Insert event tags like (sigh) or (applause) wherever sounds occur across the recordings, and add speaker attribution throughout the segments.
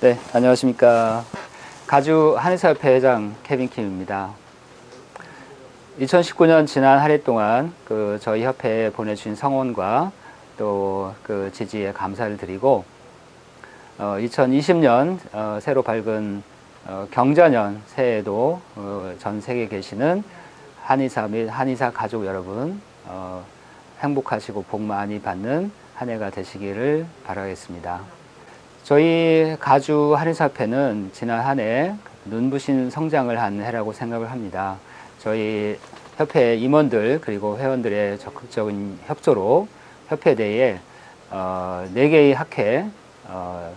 Speaker 1: 네, 안녕하십니까. 가주 한의사협회 회장 케빈 킴입니다. 2019년 지난 한 해 동안 그 저희 협회에 보내주신 성원과 또 그 지지에 감사를 드리고 어, 2020년 어, 새로 밝은 어, 경자년 새해에도 어, 전 세계에 계시는 한의사 및 한의사 가족 여러분 어, 행복하시고 복 많이 받는 한 해가 되시기를 바라겠습니다. 저희 가주 한의사협회는 지난 한 해 눈부신 성장을 한 해라고 생각을 합니다. 저희 협회 임원들 그리고 회원들의 적극적인 협조로 협회 내에 어, 4개의 학회, 어,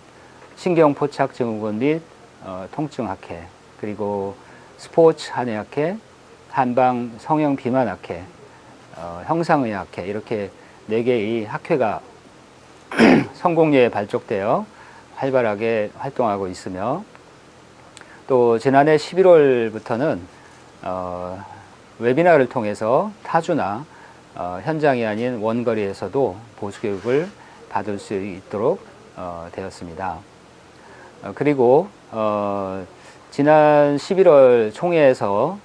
Speaker 1: 신경포착증후군 및 어, 통증학회, 그리고 스포츠 한의학회, 한방 성형 비만학회, 어, 형상의학회 이렇게 4개의 학회가 (clears throat) 성공리에 발족되어 활발하게 활동하고 있으며 또 지난해 11월부터는 어, 웨비나를 통해서 타주나 어, 현장이 아닌 원거리에서도 보수교육을 받을 수 있도록 어, 되었습니다. 어, 그리고 어, 지난 11월 총회에서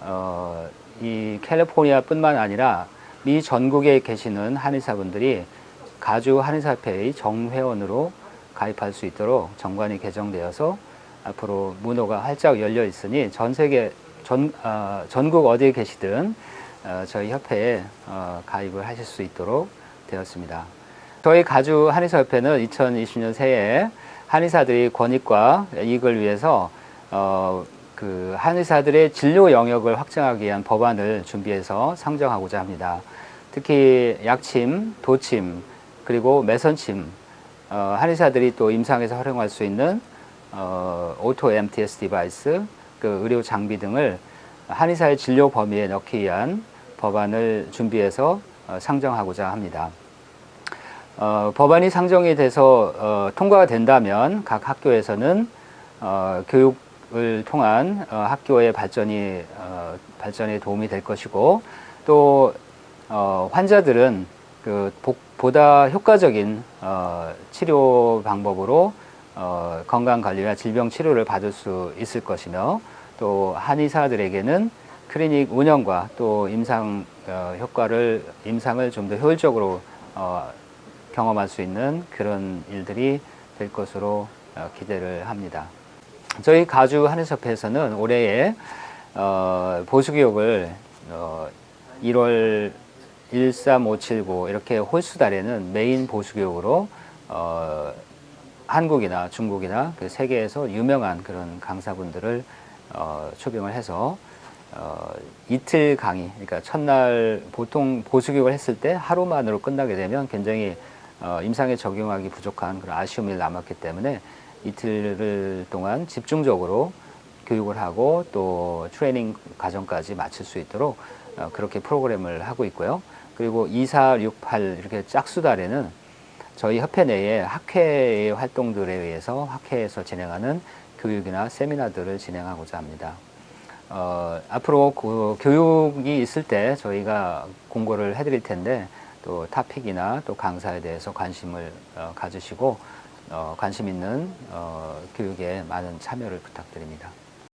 Speaker 1: 어, 이 캘리포니아뿐만 아니라 미 전국에 계시는 한의사분들이 가주 한의사협회의 정회원으로 가입할 수 있도록 정관이 개정되어서 앞으로 문호가 활짝 열려 있으니 전 세계 전, 어, 전국 어디에 계시든 어, 저희 협회에 어, 가입을 하실 수 있도록 되었습니다. 저희 가주 한의사협회는 2020년 새해 한의사들의 권익과 이익을 위해서 어, 그 한의사들의 진료 영역을 확장하기 위한 법안을 준비해서 상정하고자 합니다. 특히 약침, 도침, 그리고 매선침, 어, 한의사들이 또 임상에서 활용할 수 있는 어, 오토 MTS 디바이스, 그 의료 장비 등을 한의사의 진료 범위에 넣기 위한 법안을 준비해서 어, 상정하고자 합니다. 어, 법안이 상정이 돼서 어, 통과가 된다면 각 학교에서는 어, 교육을 통한 어, 학교의 발전이 어, 발전에 도움이 될 것이고 또 어, 환자들은 그 복, 보다 효과적인 어, 치료 방법으로 어, 건강 관리나 질병 치료를 받을 수 있을 것이며 또 한의사들에게는 클리닉 운영과 또 임상 어, 효과를 임상을 좀 더 효율적으로 어, 경험할 수 있는 그런 일들이 될 것으로 어, 기대를 합니다. 저희 가주 한의사협회에서는 올해에 어, 보수교육을 어, 1월 13579 이렇게 홀수 달에는 메인 보수교육으로 어, 한국이나 중국이나 그 세계에서 유명한 그런 강사분들을 어, 초빙을 해서 어, 이틀 강의, 그러니까 첫날 보통 보수교육을 했을 때 하루만으로 끝나게 되면 굉장히 어, 임상에 적용하기 부족한 그런 아쉬움이 남았기 때문에 이틀 동안 집중적으로 교육을 하고 또 트레이닝 과정까지 마칠 수 있도록 어, 그렇게 프로그램을 하고 있고요. 그리고 2, 4, 6, 8 이렇게 짝수달에는 저희 협회 내에 학회의 활동들에 의해서 학회에서 진행하는 교육이나 세미나들을 진행하고자 합니다. 어, 앞으로 그 교육이 있을 때 저희가 공고를 해드릴 텐데 또 타픽이나 또 강사에 대해서 관심을 어, 가지시고 어, 관심 있는 어, 교육에 많은 참여를 부탁드립니다.